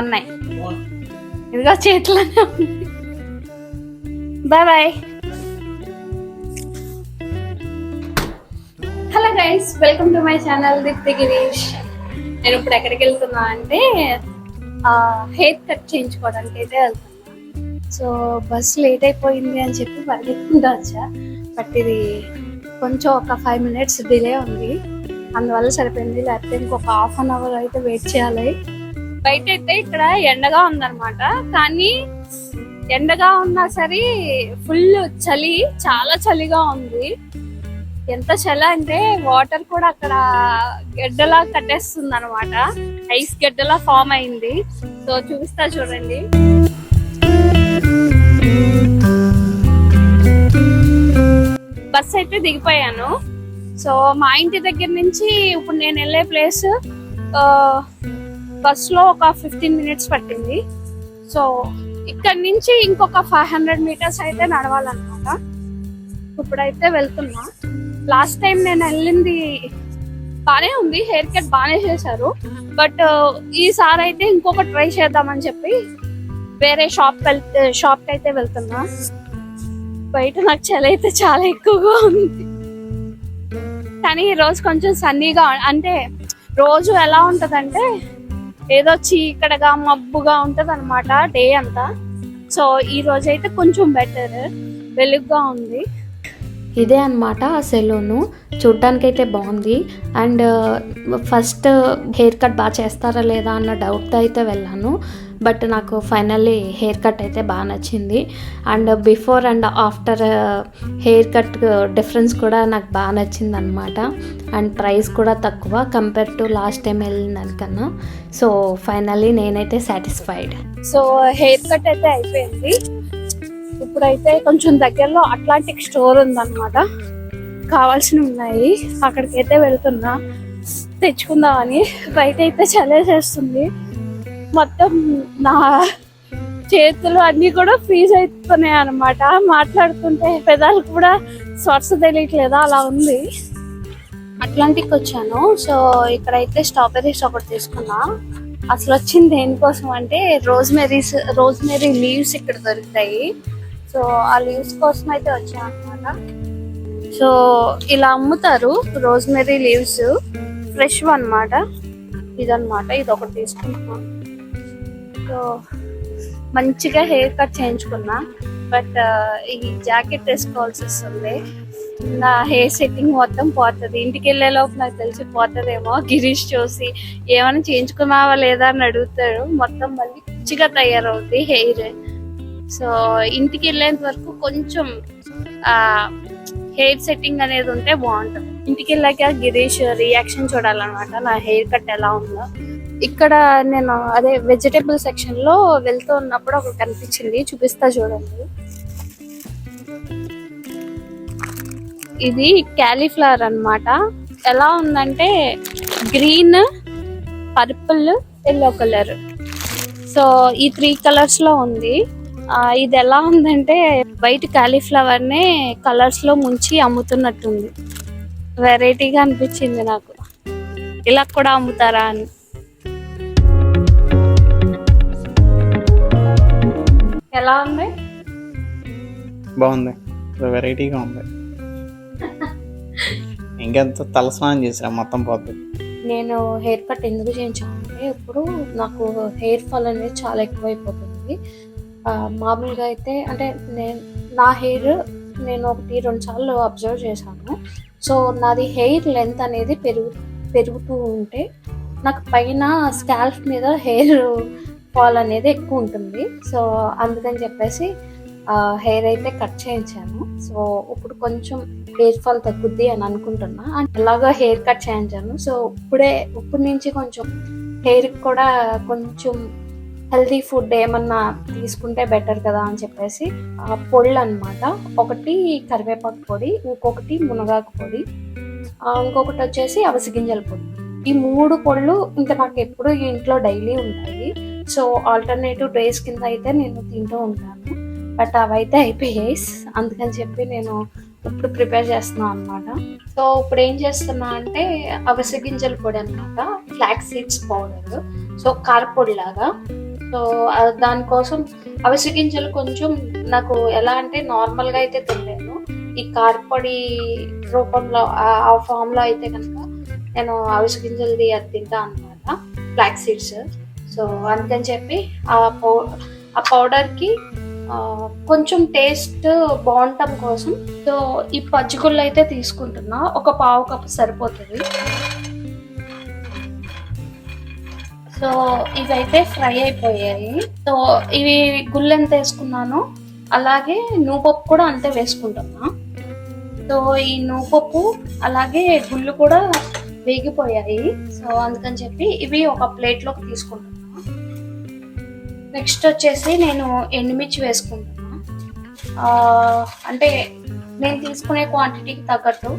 ఉన్నాయి. ఇదిగో చేతిలోనే ఉంది. Bye bye hello guys welcome to my channel Deepthi Girish. నేను ఇప్పుడు ఎక్కడికి వెళ్తున్నా అంటే హెయిర్ కట్ చేయించుకోవడానికి అయితే వెళ్తున్నా. సో బస్ లేట్ అయిపోయింది అని చెప్పి పరిగెత్తుకుంటూ వచ్చా. బట్ ఇది కొంచెం ఒక ఫైవ్ మినిట్స్ డిలే ఉంది. అందువల్ల సరిపోయింది. లేకపోతే ఇంకొక హాఫ్ అన్ అవర్ అయితే వెయిట్ చేయాలి. బయట అయితే ఇక్కడ ఎండగా ఉందన్నమాట. కానీ ఎండగా ఉన్నా సరే ఫుల్ చలి చాలా చలిగా ఉంది. ఎంత చలి అంటే వాటర్ కూడా అక్కడ గడ్డలా కట్టేస్తుంది అనమాట ఐస్ గడ్డలా ఫామ్ అయింది. సో చూపిస్తా చూడండి. బస్ అయితే దిగిపోయాను. సో మా ఇంటి దగ్గర నుంచి ఇప్పుడు నేను వెళ్ళే ప్లేస్ బస్సులో ఒక ఫిఫ్టీన్ మినిట్స్ పట్టింది. సో ఇక్కడ నుంచి ఇంకొక ఫైవ్ హండ్రెడ్ మీటర్స్ అయితే నడవాలన్నమాట. ఇప్పుడైతే వెళ్తున్నా. లాస్ట్ టైం నేను వెళ్ళింది బానే ఉంది హెయిర్ కట్ బాగానే చేశారు. బట్ ఈసారి అయితే ఇంకొక ట్రై చేద్దామని చెప్పి వేరే షాప్ వెళ్తే షాప్కి అయితే వెళ్తున్నా. బయట నాకు చలి అయితే చాలా ఎక్కువగా ఉంది. కానీ ఈ రోజు కొంచెం సన్నీగా అంటే రోజు ఎలా ఉంటుందంటే ఏదో చీకటగా మబ్బుగా ఉంటది అనమాట డే అంతా. సో ఈ రోజు అయితే కొంచెం బెటర్ వెలుగుగా ఉంది. ఇదే అనమాట ఆ సెలూను. చూడ్డానికి అయితే బాగుంది. అండ్ ఫస్ట్ హెయిర్ కట్ బాగా చేస్తారా లేదా అన్న డౌట్తో అయితే వెళ్ళాను. బట్ నాకు ఫైనల్లీ హెయిర్ కట్ అయితే బాగా నచ్చింది. And before and after haircut difference కూడా నాకు బాగా నచ్చింది అనమాట అండ్ ప్రైస్ కూడా తక్కువ కంపేర్ టు లాస్ట్ టైం వెళ్ళిన దానికన్నా సో ఫైనల్లీ నేనైతే సాటిస్ఫైడ్. సో హెయిర్ కట్ అయితే అయిపోయింది. ఇప్పుడైతే కొంచెం దగ్గరలో అట్లాంటిక్ స్టోర్ ఉందన్నమాట. కావాల్సినవి ఉన్నాయి. అక్కడికి అయితే వెళ్తున్నా. తెచ్చుకుందామని బయట అయితే చలేసేస్తుంది మొత్తం నా చేతులు అన్ని కూడా ఫ్రీజ్ అవుతున్నాయి అనమాట మాట్లాడుతుంటే పెదాలు కూడా స్వర్స తెలియట్లేదా? అలా ఉంది. అట్లాంటిక్ వచ్చాను. సో ఇక్కడైతే స్ట్రాబెర్రీస్ ఒకటి తీసుకున్నా. అసలు వచ్చింది దేనికోసం అంటే రోజ్మెరీస్ రోజ్మెరీ లీవ్స్ ఇక్కడ దొరుకుతాయి. సో ఆ లీవ్స్ కోసం అయితే వచ్చాను అనమాట సో ఇలా అమ్ముతారు రోజ్మెరీ లీవ్స్ ఫ్రెష్ అన్నమాట. ఇదన్నమాట. ఇది ఒకటి తీసుకుంటున్నాను. సో మంచిగా హెయిర్ కట్ చేయించుకున్నా. బట్ ఈ జాకెట్ వేసుకోవాల్సి వస్తుంది. నా హెయిర్ సెట్టింగ్ మొత్తం పోతుంది. ఇంటికి వెళ్ళే లోపు నాకు తెలిసి పోతుందేమో గిరీష్ చూసి. ఏమైనా చేయించుకున్నావా లేదా అని అడుగుతాడు. మొత్తం మళ్ళీ పిచ్చిగా తయారవుతుంది హెయిర్. సో ఇంటికి వెళ్ళేంత వరకు కొంచెం ఆ హెయిర్ సెట్టింగ్ అనేది ఉంటే బాగుంటుంది. ఇంటికి వెళ్ళాక గిరీష్ రియాక్షన్ చూడాలన్నమాట. నా హెయిర్ కట్ ఎలా ఉందో. ఇక్కడ నేను అదే వెజిటేబుల్ సెక్షన్లో వెళ్తూ ఉన్నప్పుడు ఒకటి కనిపించింది. చూపిస్తా చూడండి. ఇది క్యాలీఫ్లవర్ అన్నమాట. ఎలా ఉందంటే green purple yellow colour so ఈ త్రీ కలర్స్లో ఉంది. ఇది ఎలా ఉందంటే వైట్ క్యాలీఫ్లవర్ నే కలర్స్లో ముంచి అమ్ముతున్నట్టుంది. వెరైటీగా అనిపించింది నాకు. ఇలా కూడా అమ్ముతారా అని. ఎలా ఉంది? బాగుంది. వెరైటీగా ఉంది. ఇంకెంత తలస్నానం చేసిరా మొత్తం పోతుంది నేను హెయిర్ కట్ ఎందుకు చేయించానంటే ఇప్పుడు నాకు హెయిర్ ఫాల్ అనేది చాలా ఎక్కువైపోతుంది. మామూలుగా అయితే అంటే నేను నా హెయిర్ నేను ఒకటి రెండు సార్లు అబ్జర్వ్ చేశాను. సో నాది హెయిర్ లెంత్ అనేది పెరుగు పెరుగుతూ ఉంటే నాకు పైన స్కాల్ఫ్ మీద హెయిర్ ఫాల్ అనేది ఎక్కువ ఉంటుంది. సో అందుకని చెప్పేసి హెయిర్ అయితే కట్ చేయించాను. సో ఇప్పుడు కొంచెం హెయిర్ ఫాల్ తగ్గుద్ది అని అనుకుంటున్నా. అండ్ అలాగా హెయిర్ కట్ చేయించాను. సో ఇప్పుడే ఇప్పుడు నుంచి కొంచెం హెయిర్ కూడా కొంచెం హెల్తీ ఫుడ్ ఏమన్నా తీసుకుంటే బెటర్ కదా అని చెప్పేసి పొళ్ళు అనమాట ఒకటి కరివేపాకు పొడి ఇంకొకటి మునగాకు పొడి ఇంకొకటి వచ్చేసి అవిసి గింజల పొడి. ఈ మూడు పొళ్ళు ఇంకా నాకు ఎప్పుడు ఇంట్లో డైలీ ఉంటాయి. సో ఆల్టర్నేటివ్ డేస్ కింద అయితే నేను తింటూ ఉంటాను. బట్ అవైతే అయిపోయాయి. అందుకని చెప్పి నేను ఇప్పుడు ప్రిపేర్ చేస్తున్నాను అనమాట సో ఇప్పుడు ఏం చేస్తున్నా అంటే అవిసె గింజల పొడి అనమాట ఫ్లాక్ సీడ్స్ పౌడర్ సో కారపొడి లాగా సో దానికోసం అవిసె గింజలు కొంచెం నాకు ఎలా అంటే నార్మల్గా అయితే తినలేను ఈ కారపొడి రూపంలో ఆ- ఫామ్లో అయితే కనుక నేను అవిసె గింజలది అది తింటా అనమాట ఫ్లాక్ సీడ్స్ సో అందుకని చెప్పి ఆ పౌ ఆ పౌడర్కి కొంచెం టేస్ట్ బాగుండటం కోసం సో ఈ పచ్చిగుళ్ళు అయితే తీసుకుంటున్నా. ఒక పావు కప్పు సరిపోతుంది. సో ఇవైతే ఫ్రై అయిపోయాయి. సో ఇవి గుళ్ళు ఎంత వేసుకున్నానో అలాగే నూపప్పు కూడా అంతే వేసుకుంటున్నా. సో ఈ నూపప్పు అలాగే గుళ్ళు కూడా వేగిపోయాయి. సో అందుకని చెప్పి ఇవి ఒక ప్లేట్లోకి తీసుకుంటున్నాను నెక్స్ట్ వచ్చేసి నేను ఎండుమిర్చి వేసుకుంటాను అంటే నేను తీసుకునే క్వాంటిటీకి తగ్గట్టు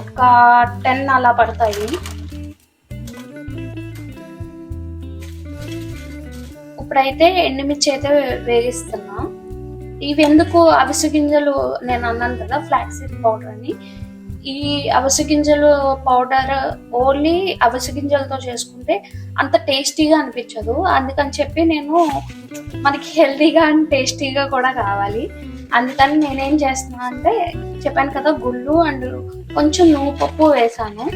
ఒక టెన్ అలా పడతాయి. ఇప్పుడైతే ఎండుమిర్చి అయితే వేగిస్తున్నా. ఇవి ఎందుకు అవిసె గింజలు నేను అన్నాను కదా ఫ్లాక్సీడ్ పౌడర్ అని. ఈ అవిసె గింజలు పౌడర్ ఓన్లీ అవిసె గింజలతో చేసుకుంటే అంత టేస్టీగా అనిపించదు. అందుకని చెప్పి నేను మనకి హెల్తీగా అండ్ టేస్టీగా కూడా కావాలి. అందుకని నేనేం చేస్తున్నా అంటే చెప్పాను కదా గుళ్ళు అండ్ కొంచెం నువ్వు పప్పు వేసాను.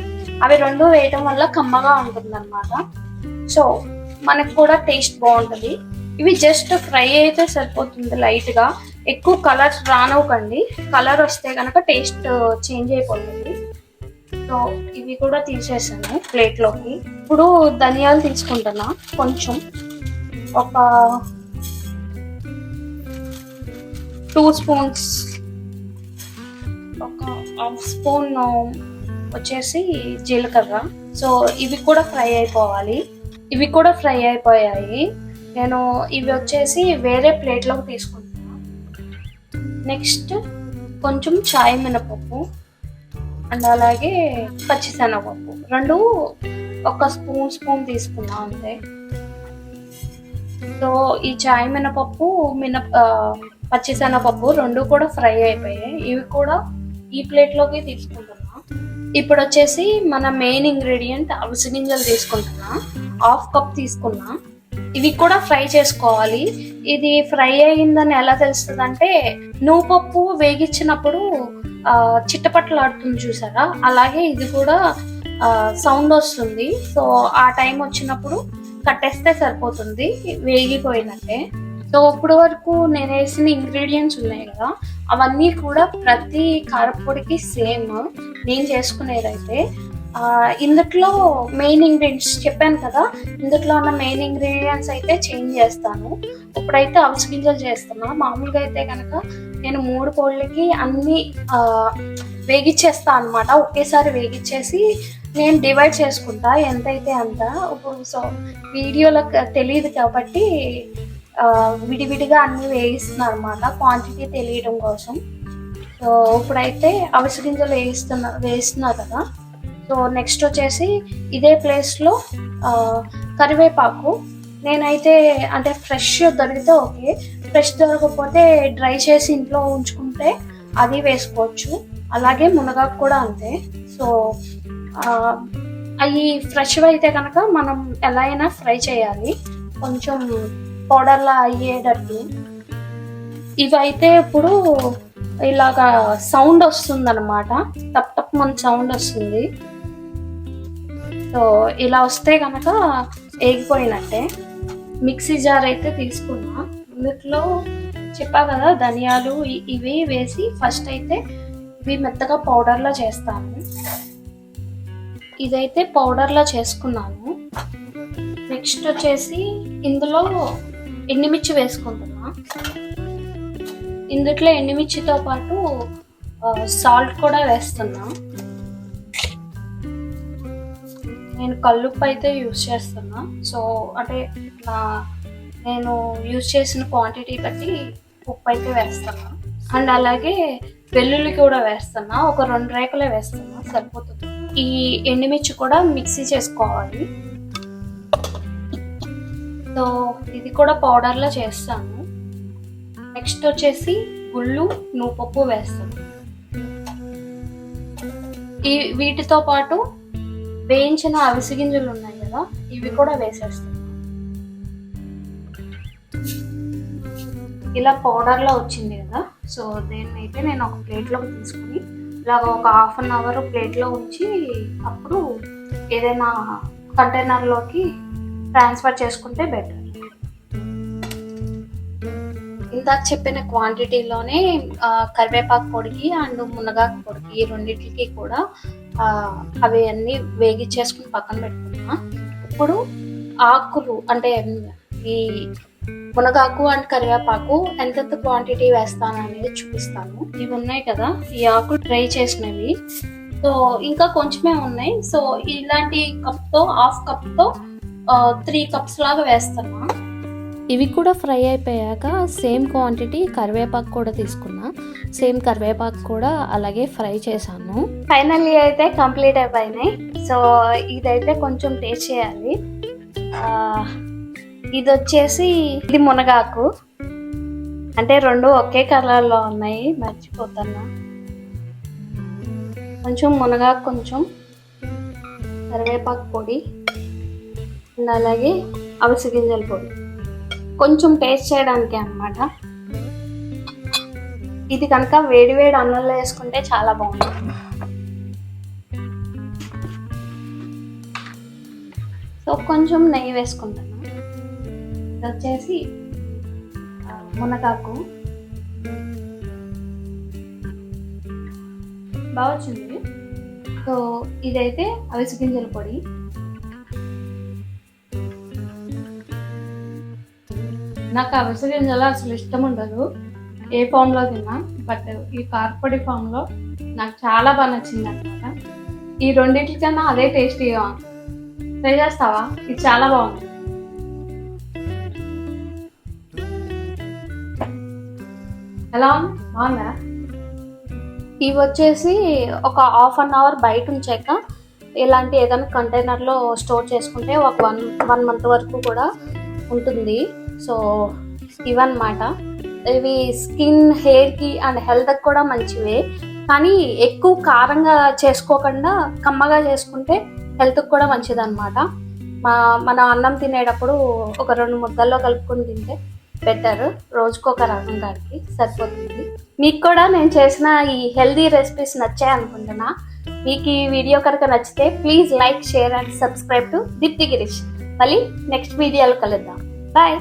అవి రెండు వేయటం వల్ల కమ్మగా ఉంటుంది అనమాట సో మనకు కూడా టేస్ట్ బాగుంటుంది. ఇవి జస్ట్ ఫ్రై అయితే సరిపోతుంది లైట్గా ఎక్కువ కలర్ రానివ్వకండి కలర్ వస్తే కనుక టేస్ట్ చేంజ్ అయిపోతుంది. సో ఇవి కూడా తీసేసాను ప్లేట్లోకి ఇప్పుడు ధనియాలు తీసుకుంటున్నా కొంచెం. ఒక టూ స్పూన్స్ ఒక హాఫ్ స్పూన్ uh, వచ్చేసి జీలకర్ర. సో ఇవి కూడా ఫ్రై అయిపోవాలి. ఇవి కూడా ఫ్రై అయిపోయాయి. నేను ఇవి వచ్చేసి వేరే ప్లేట్లోకి తీసుకుంటున్నాను నెక్స్ట్ కొంచెం చాయ్ మినపప్పు అండ్ అలాగే పచ్చిశనగపప్పు. రెండు ఒక స్పూన్ స్పూన్ తీసుకున్నా అంతే. సో ఈ చాయ్ మినపప్పు మిన పచ్చిశనగపప్పు రెండు కూడా ఫ్రై అయిపోయాయి. ఇవి కూడా ఈ ప్లేట్లోకి తీసుకుంటున్నా. ఇప్పుడు వచ్చేసి మన మెయిన్ ఇంగ్రీడియంట్ అవిసె గింజలు తీసుకుంటున్నా. హాఫ్ కప్ తీసుకున్నా. ఇవి కూడా ఫ్రై చేసుకోవాలి. ఇది ఫ్రై అయిందని ఎలా తెలుస్తుంది అంటే నువ్వు పప్పు వేగించినప్పుడు ఆ, చిట్టపట్టలాడుతుంది చూసారా? అలాగే ఇది కూడా సౌండ్ వస్తుంది. సో ఆ టైం వచ్చినప్పుడు కట్టేస్తే సరిపోతుంది. వేగిపోయినట్టే. సో ఇప్పుడు వరకు నేను వేసిన ఇంగ్రీడియంట్స్ ఉన్నాయి కదా అవన్నీ కూడా ప్రతి కారపొడికి సేమ్. నేను చేసుకునేదైతే ఇందుట్లో మెయిన్ ఇంగ్రీడియంట్స్ చెప్పాను కదా ఇందులో ఉన్న మెయిన్ ఇంగ్రీడియంట్స్ అయితే చేంజ్ చేస్తాను. ఇప్పుడైతే అవిసె గింజలు చేస్తున్నా. మామూలుగా అయితే కనుక నేను మూడు కోళ్ళకి అన్ని వేగిచ్చేస్తా అనమాట ఒకేసారి వేగిచ్చేసి నేను డివైడ్ చేసుకుంటా. ఎంతైతే అంత ఇప్పుడు సో వీడియోలో తెలియదు కాబట్టి విడివిడిగా అన్ని వేయిస్తున్నారు అనమాట క్వాంటిటీ తెలియడం కోసం. సో ఇప్పుడైతే అవిసె గింజలు వేయిస్తున్నా వేస్తున్నారు కదా. సో నెక్స్ట్ వచ్చేసి ఇదే ప్లేస్లో కరివేపాకు. నేనైతే అంటే ఫ్రెష్ దొరికితే ఓకే ఫ్రెష్ దొరకకపోతే డ్రై చేసి ఇంట్లో ఉంచుకుంటే అది వేసుకోవచ్చు. అలాగే మునగాకు కూడా అంతే. సో అవి ఫ్రెష్ అయితే కనుక మనం ఎలా అయినా ఫ్రై చేయాలి. కొంచెం పౌడర్లా అయ్యేటట్టు. ఇవైతే ఇప్పుడు ఇలాగా సౌండ్ వస్తుంది అనమాట టప్ మన సౌండ్ వస్తుంది. సో ఇలా వస్తే కనుక వేగిపోయినట్టే మిక్సీ జార్ అయితే తీసుకున్నా. ఇందులో చెప్పా కదా ధనియాలు ఇవి వేసి ఫస్ట్ అయితే ఇవి మెత్తగా పౌడర్లా చేస్తాను. ఇదైతే పౌడర్లా చేసుకున్నాను. నెక్స్ట్ వచ్చేసి ఇందులో ఎండుమిర్చి వేసుకుంటున్నా. ఇందుట్లో ఎండుమిర్చితో పాటు సాల్ట్ కూడా వేస్తున్నాను నేను కల్లుప్పు అయితే యూస్ చేస్తున్నా. సో అంటే నా నేను యూస్ చేసిన క్వాంటిటీ బట్టి ఉప్పు అయితే వేస్తున్నా. అండ్ అలాగే వెల్లుల్లి కూడా వేస్తున్నా. ఒక రెండు రేకులే వేస్తున్నా సరిపోతుంది. ఈ ఎండుమిర్చి కూడా మిక్సీ చేసుకోవాలి. సో ఇది కూడా పౌడర్లో చేస్తాను. నెక్స్ట్ వచ్చేసి గుళ్ళు నువ్వుపప్పు వేస్తాను. ఈ వీటితో పాటు వేయించిన అవిసి గింజలు ఉన్నాయి కదా ఇవి కూడా వేసేస్తాను. ఇలా పౌడర్లో వచ్చింది కదా సో దేన్ని అయితే నేను ఒక ప్లేట్ తీసుకుని ఇలాగ ఒక హాఫ్ అన్ అవర్ ప్లేట్లో ఉంచి అప్పుడు ఏదైనా కంటైనర్లోకి ట్రాన్స్ఫర్ చేసుకుంటే బెటర్ ఇందాక చెప్పిన క్వాంటిటీలోనే కరివేపాకు పొడికి అండ్ మునగాకు పొడికి ఈ రెండింటికి కూడా అవి అన్ని వేగిచ్చేసుకుని పక్కన పెట్టుకున్నా. ఇప్పుడు ఆకులు అంటే ఈ మునగాకు అండ్ కరివేపాకు ఎంతెంత క్వాంటిటీ వేస్తాను అనేది చూపిస్తాను. ఇవి ఉన్నాయి కదా ఈ ఆకులు ట్రై చేసినవి. సో ఇంకా కొంచెమే ఉన్నాయి. సో ఇలాంటి కప్తో హాఫ్ కప్తో త్రీ కప్స్ లాగా వేస్తాను ఇవి కూడా ఫ్రై అయిపోయాక సేమ్ క్వాంటిటీ కరివేపాకు కూడా తీసుకున్నా. సేమ్ కరివేపాకు కూడా అలాగే ఫ్రై చేశాను. ఫైనల్లీ అయితే కంప్లీట్ అయిపోయినాయి. సో ఇదైతే కొంచెం టేస్ట్ చేయాలి. ఇది వచ్చేసి ఇది మునగాకు. అంటే రెండు ఒకే కలర్లో ఉన్నాయి. మర్చిపోతున్నా. కొంచెం మునగాకు కొంచెం కరివేపాకు పొడి అండ్ అలాగే అవిసి గింజల పొడి. కొంచెం టేస్ట్ చేయడానికి అన్నమాట. ఇది కనుక వేడి వేడి అన్నంలో వేసుకుంటే చాలా బాగుంటుంది. సో కొంచెం నెయ్యి వేసుకుంటాను ఇది వచ్చేసి మునగాకు. బాగా వచ్చింది. సో ఇదైతే అవిసి గింజల పొడి. నాకు అవిసి గింజలు అసలు ఇష్టం ఉండదు. ఏ ఫామ్లో తిన్నా బట్ ఈ కార్పొడి ఫామ్లో నాకు చాలా బాగా నచ్చింది అనమాట ఈ రెండింటికన్నా అదే టేస్టీగా ఉంది. ట్రై చేస్తావా? ఇది చాలా బాగుంది. ఎలా ఉంది? బాగుందా? ఇవి వచ్చేసి ఒక హాఫ్ అన్ అవర్ బయట ఉంచాక ఇలాంటి ఏదైనా కంటైనర్లో స్టోర్ చేసుకుంటే ఒక వన్ వన్ మంత్ వరకు కూడా ఉంటుంది. సో ఇవన్నమాట. ఇవి స్కిన్ హెయిర్కి అండ్ హెల్త్కి కూడా మంచివే. కానీ ఎక్కువ కారంగా చేసుకోకుండా కమ్మగా చేసుకుంటే హెల్త్కి కూడా మంచిది అనమాట మా మన అన్నం తినేటప్పుడు ఒక రెండు ముద్దల్లో కలుపుకొని తింటే బెటర్. రోజుకు ఒక రకం దానికి సరిపోతుంది. మీకు కూడా నేను చేసిన ఈ హెల్దీ రెసిపీస్ నచ్చాయి అనుకుంటున్నా. మీకు ఈ వీడియో కనుక నచ్చితే please like share and subscribe to Deepthi Girish. మళ్ళీ నెక్స్ట్ వీడియోలో కలుద్దాం. బాయ్.